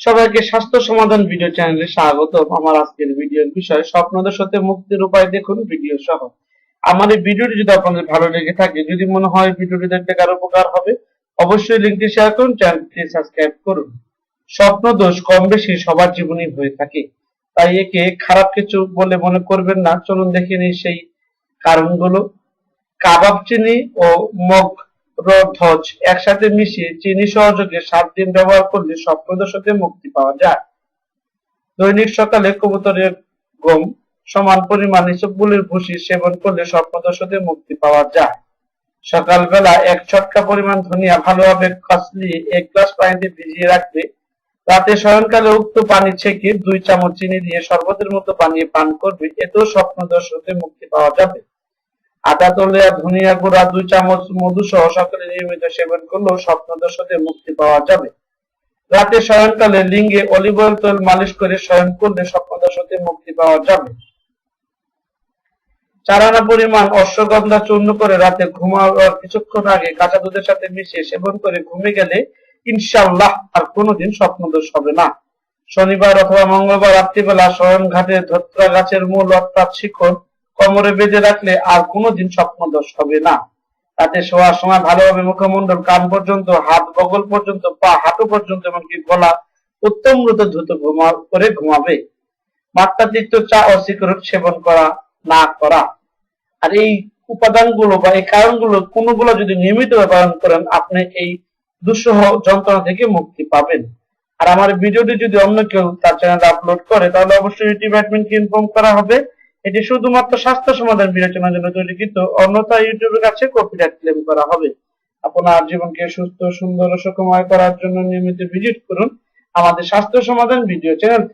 সবাইকে স্বাস্থ্য সমাধান ভিডিও চ্যানেলে স্বাগত আমার আজকের ভিডিওর বিষয়, স্বপ্নদের সাথে মুক্তির উপায় দেখুন ভিডিও সহ। আমার এই ভিডিওটি যদি আপনাদের ভালো লেগে থাকে, যদি মনে হয় ভিডিওটি দেখতে কারও উপকার হবে, অবশ্যই লিঙ্কটি শেয়ার করুন, চ্যানেলটি সাবস্ক্রাইব করুন। স্বপ্ন দোষ কম বেশি সবার জীবনেই হয়ে থাকে। তাই একে খারাপ কিছু বলে মনে করবেন না। চলুন দেখে নিই সেই কারণগুলো। কাবাব চিনি ও মগ ধ্বজ একসাথে মিশিয়ে চিনি সহযোগে সাত দিন ব্যবহার করলে স্বপ্নদোষ হতে মুক্তি পাওয়া যায়। দৈনিক সকালে কবুতরের গম সমান পরিমাণ ইসবগুলির সেবন করলে মুক্তি পাওয়া যায়। সকালবেলা এক ছটকা পরিমাণ ধনিয়া ভালোভাবে কষলিয়ে এক গ্লাস পানিতে ভিজিয়ে রাখবে রাতে শয়নকালে উক্ত পানি ছেঁকে দুই চামচ চিনি দিয়ে শরবতের মতো বানিয়ে পান করবে, এতেও স্বপ্নদোষ মুক্তি পাওয়া যাবে। আদা তলিয়া ধনিয়া গুঁড়া, দুই চামচ মধু সহ সকালে নিয়মিত সেবন করলেও স্বপ্নদোষ হতে মুক্তি পাওয়া যাবে। রাতে শয়নকালে লিঙ্গে অলিভ অয়েল তেল মালিশ করে শয়ন করলে স্বপ্নদোষ হতে মুক্তি পাওয়া যাবে। চার আনা পরিমাণ অশ্বগন্ধা চূর্ণ করে রাতে ঘুমাবার কিছুক্ষণ আগে কাঁচা দুধের সাথে মিশিয়ে সেবন করে ঘুমে গেলে ইনশাল্লাহ আর কোনোদিন স্বপ্নদোষ হবে না। শনিবার অথবা মঙ্গলবার রাত্রিবেলা শয়ন ঘাটে ধত্রা গাছের মূল অর্থাৎ শিখর কোমরে বেঁধে রাখলে আর কোনোদিন স্বপ্নদোষ হবে না। রাতে শোয়ার সময় ভালোভাবে মুখমণ্ডল, কান পর্যন্ত, হাত বগল পর্যন্ত, পা, হাঁটু পর্যন্ত এমনকি গলা উত্তম দ্রুত ঘুমা করে ঘুমাবে। মাত্রাতিরিক্ত চা ও সিগারেট সেবন করা, না করা। আর এই উপাদানগুলো বা এই কারণগুলো, কোনগুলো যদি নিয়মিত ব্যবহার করেন, আপনি এই দুঃসহ যন্ত্রণা থেকে মুক্তি পাবেন। আর আমার ভিডিওটি যদি অন্য কেউ তার চ্যানেলে আপলোড করে, তাহলে অবশ্যই ব্যাটম্যানকে ইনফর্ম করা হবে। এটি শুধুমাত্র স্বাস্থ্য সমাধান বিবেচনার জন্য তৈরি, কিন্তু অন্যথা ইউটিউবের কাছে কপিরাইট ক্লেম করা হবে। আপনার জীবনকে সুস্থ, সুন্দর ও সুখময় করার জন্য নিয়মিত ভিজিট করুন আমাদের স্বাস্থ্য সমাধান ভিডিও চ্যানেল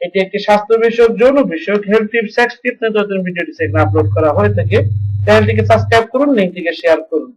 এটি একটি স্বাস্থ্য বিষয়ক, যৌন বিষয়ক হেলথ টিপস সেক্স টিপস নতুন ভিডিওটি সেখানে আপলোড করা হয়ে থাকে। চ্যানেলটিকে সাবস্ক্রাইব করুন লিঙ্কটিকে শেয়ার করুন।